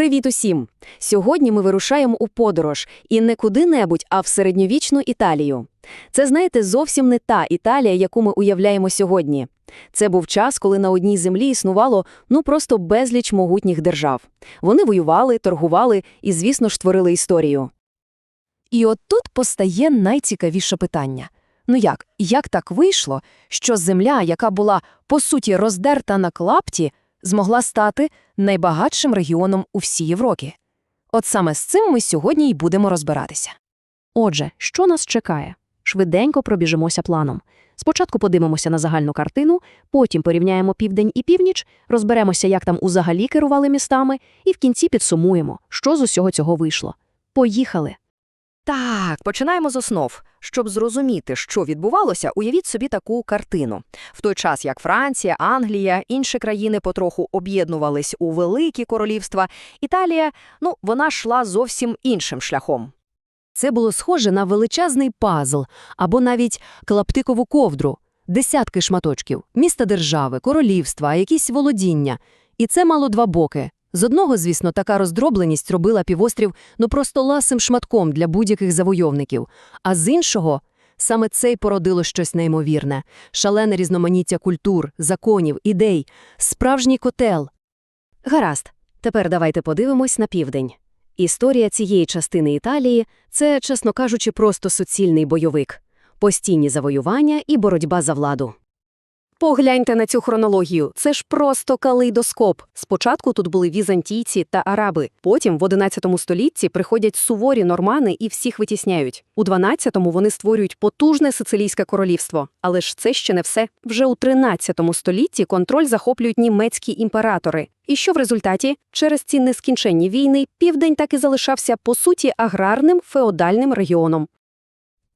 Привіт усім! Сьогодні ми вирушаємо у подорож і не куди-небудь, а в середньовічну Італію. Це, знаєте, зовсім не та Італія, яку ми уявляємо сьогодні. Це був час, коли на одній землі існувало ну просто безліч могутніх держав. Вони воювали, торгували і, звісно ж, творили історію. І от тут постає найцікавіше питання. Ну як, як так вийшло, що земля, яка була, по суті, роздерта на клапті, змогла стати найбагатшим регіоном у всій Європі? От саме з цим ми сьогодні й будемо розбиратися. Отже, що нас чекає? Швиденько пробіжимося планом. Спочатку подивимося на загальну картину, потім порівняємо південь і північ, розберемося, як там узагалі керували містами, і в кінці підсумуємо, що з усього цього вийшло. Поїхали! Так, починаємо з основ. Щоб зрозуміти, що відбувалося, уявіть собі таку картину. В той час, як Франція, Англія, інші країни потроху об'єднувались у великі королівства, Італія, ну, вона йшла зовсім іншим шляхом. Це було схоже на величезний пазл або навіть клаптикову ковдру, десятки шматочків, міста держави, королівства, якісь володіння. І це мало два боки. З одного, звісно, така роздробленість робила півострів ну просто ласим шматком для будь-яких завойовників, а з іншого саме це й породило щось неймовірне – шалене різноманіття культур, законів, ідей, справжній котел. Гаразд, тепер давайте подивимось на південь. Історія цієї частини Італії – це, чесно кажучи, просто суцільний бойовик. Постійні завоювання і боротьба за владу. Погляньте на цю хронологію. Це ж просто калейдоскоп. Спочатку тут були візантійці та араби. Потім, в 11 столітті, приходять суворі нормани і всіх витісняють. У 12-му вони створюють потужне сицилійське королівство. Але ж це ще не все. Вже у 13 столітті контроль захоплюють німецькі імператори. І що в результаті? Через ці нескінченні війни південь так і залишався, по суті, аграрним феодальним регіоном.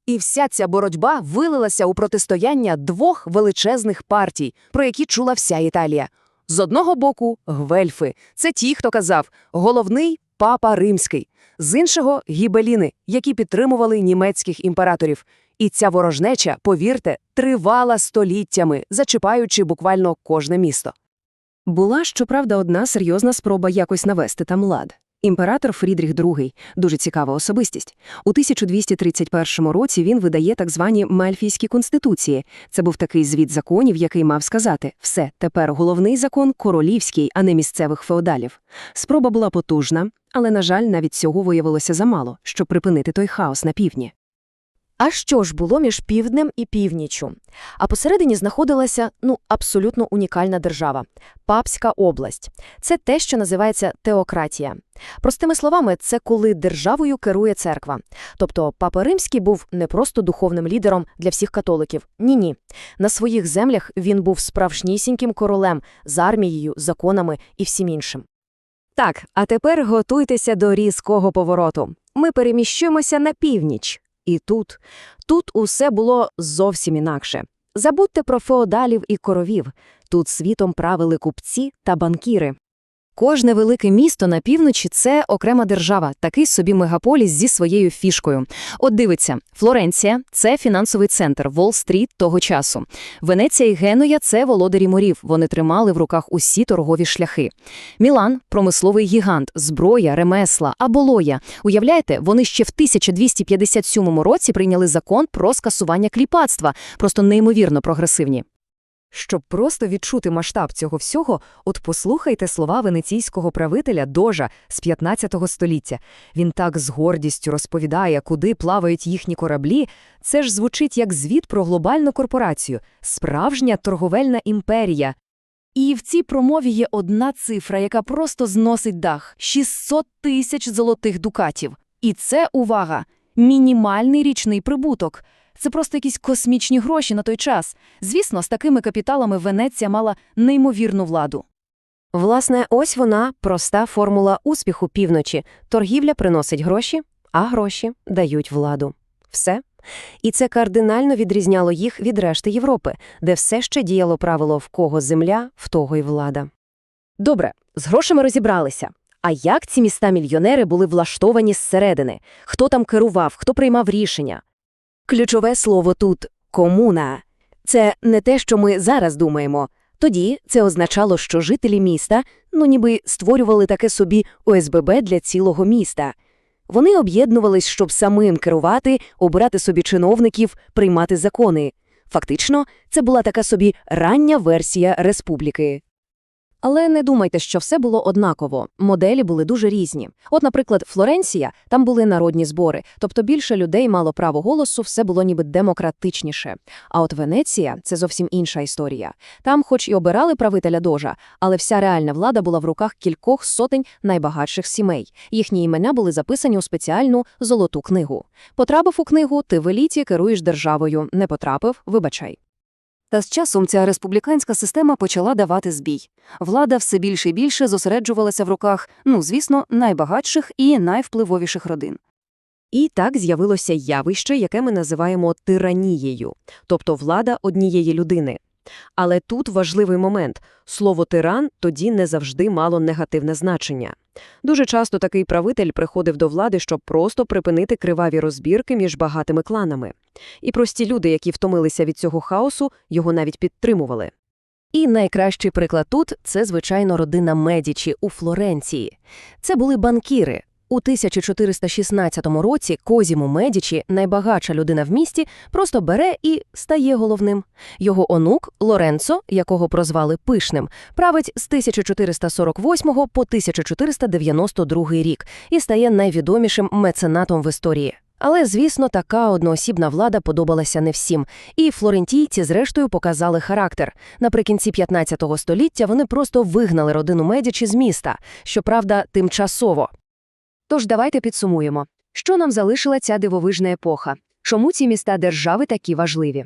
І вся ця боротьба вилилася у протистояння двох величезних партій, про які чула вся Італія. З одного боку – гвельфи. Це ті, хто казав «головний папа римський». З іншого – гібеліни, які підтримували німецьких імператорів. І ця ворожнеча, повірте, тривала століттями, зачіпаючи буквально кожне місто. Була, щоправда, одна серйозна спроба якось навести там лад. Імператор Фрідріх II – дуже цікава особистість. У 1231 році він видає так звані Мельфійські конституції. Це був такий звіт законів, який мав сказати «все, тепер головний закон королівський, а не місцевих феодалів». Спроба була потужна, але, на жаль, навіть цього виявилося замало, щоб припинити той хаос на півдні. А що ж було між півднем і північчю? А посередині знаходилася ну абсолютно унікальна держава Папська область. Це те, що називається теократія. Простими словами, це коли державою керує церква. Тобто Папа Римський був не просто духовним лідером для всіх католиків. Ні, ні. На своїх землях він був справжнісіньким королем з армією, законами і всім іншим. Так, а тепер готуйтеся до різкого повороту. Ми переміщуємося на північ. І тут, тут усе було зовсім інакше. Забудьте про феодалів і коровів. Тут світом правили купці та банкіри. Кожне велике місто на півночі – це окрема держава, такий собі мегаполіс зі своєю фішкою. От дивиться, Флоренція – це фінансовий центр, Волл-стріт того часу. Венеція і Генуя – це володарі морів, вони тримали в руках усі торгові шляхи. Мілан – промисловий гігант, зброя, ремесла, а Болоя. Уявляєте, вони ще в 1257 році прийняли закон про скасування кліпацтва, просто неймовірно прогресивні. Щоб просто відчути масштаб цього всього, от послухайте слова венеційського правителя Дожа з 15 століття. Він так з гордістю розповідає, куди плавають їхні кораблі. Це ж звучить як звіт про глобальну корпорацію, справжня торговельна імперія. І в цій промові є одна цифра, яка просто зносить дах – 600 тисяч золотих дукатів. І це, увага, мінімальний річний прибуток. Це просто якісь космічні гроші на той час. Звісно, з такими капіталами Венеція мала неймовірну владу. Власне, ось вона, проста формула успіху півночі. Торгівля приносить гроші, а гроші дають владу. Все. І це кардинально відрізняло їх від решти Європи, де все ще діяло правило «в кого земля, в того й влада». Добре, з грошами розібралися. А як ці міста-мільйонери були влаштовані зсередини? Хто там керував, хто приймав рішення? Ключове слово тут комуна. Це не те, що ми зараз думаємо, Тоді це означало, що жителі міста, ну ніби створювали таке собі ОСББ для цілого міста. Вони об'єднувались, щоб самим керувати, обирати собі чиновників, приймати закони. Фактично, це була така собі рання версія республіки. Але не думайте, що все було однаково. Моделі були дуже різні. От, наприклад, Флоренція, там були народні збори, тобто більше людей мало право голосу, все було ніби демократичніше. А от Венеція – це зовсім інша історія. Там хоч і обирали правителя дожа, але вся реальна влада була в руках кількох сотень найбагатших сімей. Їхні імена були записані у спеціальну «золоту книгу». Потрапив у книгу, ти в еліті керуєш державою, не потрапив – вибачай. Та з часом ця республіканська система почала давати збій. Влада все більше і більше зосереджувалася в руках, ну, звісно, найбагатших і найвпливовіших родин. І так з'явилося явище, яке ми називаємо тиранією, тобто влада однієї людини. Але тут важливий момент – слово «тиран» тоді не завжди мало негативне значення. Дуже часто такий правитель приходив до влади, щоб просто припинити криваві розбірки між багатими кланами. І прості люди, які втомилися від цього хаосу, його навіть підтримували. І найкращий приклад тут – це, звичайно, родина Медічі у Флоренції. Це були банкіри. У 1416 році Козіму Медічі, найбагатша людина в місті, просто бере і стає головним. Його онук Лоренцо, якого прозвали Пишним, править з 1448 по 1492 рік і стає найвідомішим меценатом в історії. Але, звісно, така одноосібна влада подобалася не всім, і флорентійці зрештою показали характер. Наприкінці 15 століття вони просто вигнали родину Медічі з міста, щоправда, тимчасово. Тож давайте підсумуємо, що нам залишила ця дивовижна епоха, чому ці міста-держави такі важливі.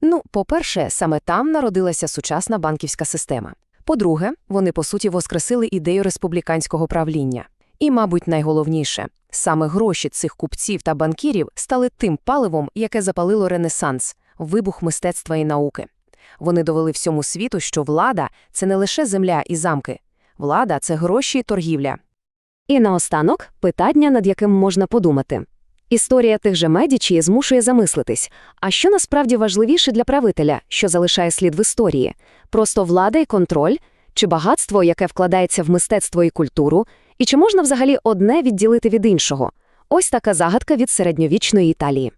Ну, по-перше, саме там народилася сучасна банківська система. По-друге, вони, по суті, воскресили ідею республіканського правління. І, мабуть, найголовніше, саме гроші цих купців та банкірів стали тим паливом, яке запалило Ренесанс, вибух мистецтва і науки. Вони довели всьому світу, що влада – це не лише земля і замки. Влада – це гроші і торгівля. І наостанок – питання, над яким можна подумати. Історія тих же Медічі змушує замислитись, а що насправді важливіше для правителя, що залишає слід в історії? Просто влада і контроль? Чи багатство, яке вкладається в мистецтво і культуру? І чи можна взагалі одне відділити від іншого? Ось така загадка від середньовічної Італії.